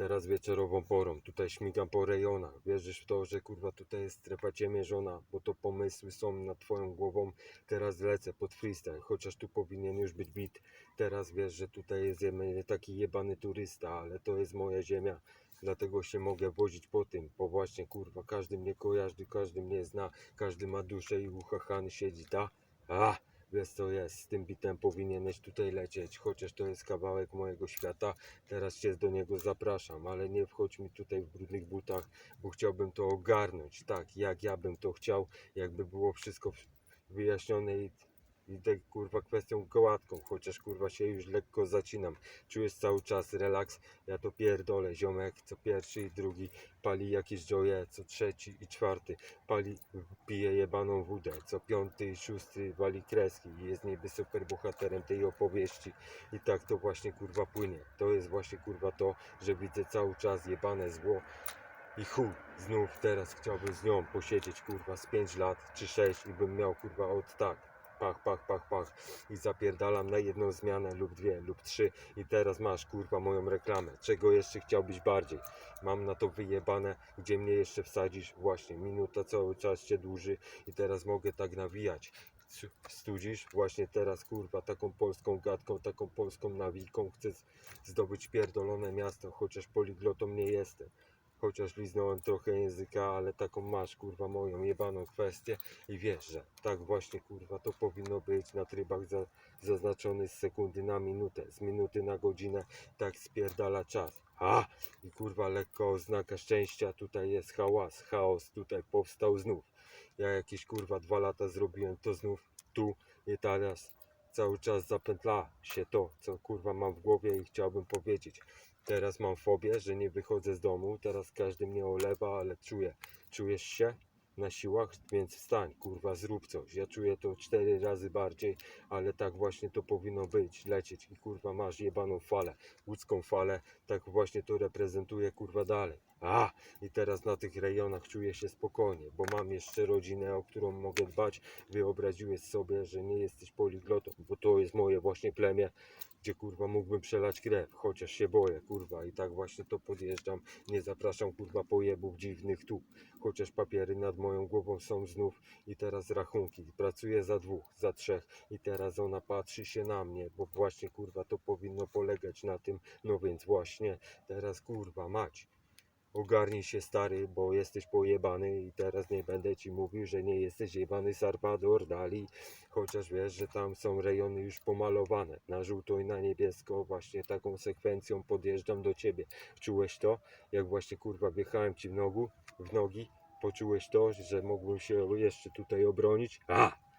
Teraz wieczorową porą, tutaj śmigam po rejonach. Wierzysz w to, że kurwa tutaj jest strefa ciemiężona, bo to pomysły są nad twoją głową. Teraz lecę pod freestyle, chociaż tu powinien już być bit. Teraz wiesz, że tutaj jest taki jebany turysta, ale to jest moja ziemia. Dlatego się mogę wozić po tym, bo właśnie kurwa każdy mnie kojarzy, każdy mnie zna, każdy ma duszę i uchachany siedzi, ta? A, wiesz co jest, z tym bitem powinieneś tutaj lecieć, chociaż to jest kawałek mojego świata, teraz cię do niego zapraszam, ale nie wchodź mi tutaj w brudnych butach, bo chciałbym to ogarnąć, tak, jak ja bym to chciał, jakby było wszystko wyjaśnione i, i tak kurwa kwestią gołatką, chociaż kurwa się już lekko zacinam, czujesz cały czas relaks, ja to pierdolę, ziomek, co pierwszy i drugi. Pali jakieś joje, co trzeci i czwarty. Pali, pije jebaną wódę, co piąty i szósty wali kreski. I jest niby super bohaterem tej opowieści. I tak to właśnie kurwa płynie, to jest właśnie kurwa to, że widzę cały czas jebane zło. I chuj, znów teraz chciałbym z nią posiedzieć kurwa z 5 lat czy 6 i bym miał kurwa od tak. Pach, pach, pach, pach i zapierdalam na jedną zmianę lub dwie lub trzy i teraz masz kurwa moją reklamę. Czego jeszcze chciałbyś bardziej? Mam na to wyjebane, gdzie mnie jeszcze wsadzisz? Właśnie, minuta cały czas się dłuży i teraz mogę tak nawijać. Stu- Studzisz? Właśnie teraz kurwa taką polską gadką, taką polską nawijką chcę zdobyć pierdolone miasto, chociaż poliglotą nie jestem. Chociaż liznąłem trochę języka, ale taką masz kurwa moją jebaną kwestię i wiesz, że tak właśnie kurwa to powinno być na trybach za, zaznaczony z sekundy na minutę, z minuty na godzinę, tak spierdala czas. A! I kurwa lekko oznaka szczęścia, tutaj jest hałas, chaos tutaj powstał znów. Ja jakieś kurwa dwa lata zrobiłem to znów tu i teraz cały czas zapętla się to, co kurwa mam w głowie i chciałbym powiedzieć. Teraz mam fobię, że nie wychodzę z domu, teraz każdy mnie olewa, ale czuję. Czujesz się? Na siłach, więc wstań, kurwa, zrób coś. Ja czuję to cztery razy bardziej, ale tak właśnie to powinno być, lecieć i kurwa masz jebaną falę, łódzką falę, tak właśnie to reprezentuje kurwa dalej. A, i teraz na tych rejonach czuję się spokojnie, bo mam jeszcze rodzinę, o którą mogę dbać. Wyobraziłeś sobie, że nie jesteś poliglotą, bo to jest moje właśnie plemię, gdzie kurwa mógłbym przelać krew, chociaż się boję, kurwa, i tak właśnie to podjeżdżam. Nie zapraszam kurwa pojebów dziwnych tu, chociaż papiery nad moją głową są znów i teraz rachunki. Pracuję za dwóch, za trzech i teraz ona patrzy się na mnie, bo właśnie kurwa to powinno polegać na tym, no więc właśnie teraz kurwa mać. Ogarnij się stary, bo jesteś pojebany i teraz nie będę ci mówił, że nie jesteś jebany Salvador Dali, chociaż wiesz, że tam są rejony już pomalowane na żółto i na niebiesko, właśnie taką sekwencją podjeżdżam do ciebie. Czułeś to? Jak właśnie kurwa wjechałem ci w nogu, w nogi, poczułeś to, że mógłbym się jeszcze tutaj obronić? A!